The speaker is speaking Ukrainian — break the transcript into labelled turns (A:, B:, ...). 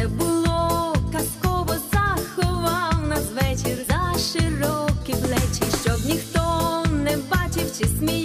A: де було казково заховав нас вечір за широкі плечі, щоб ніхто не бачив, чи сміяв.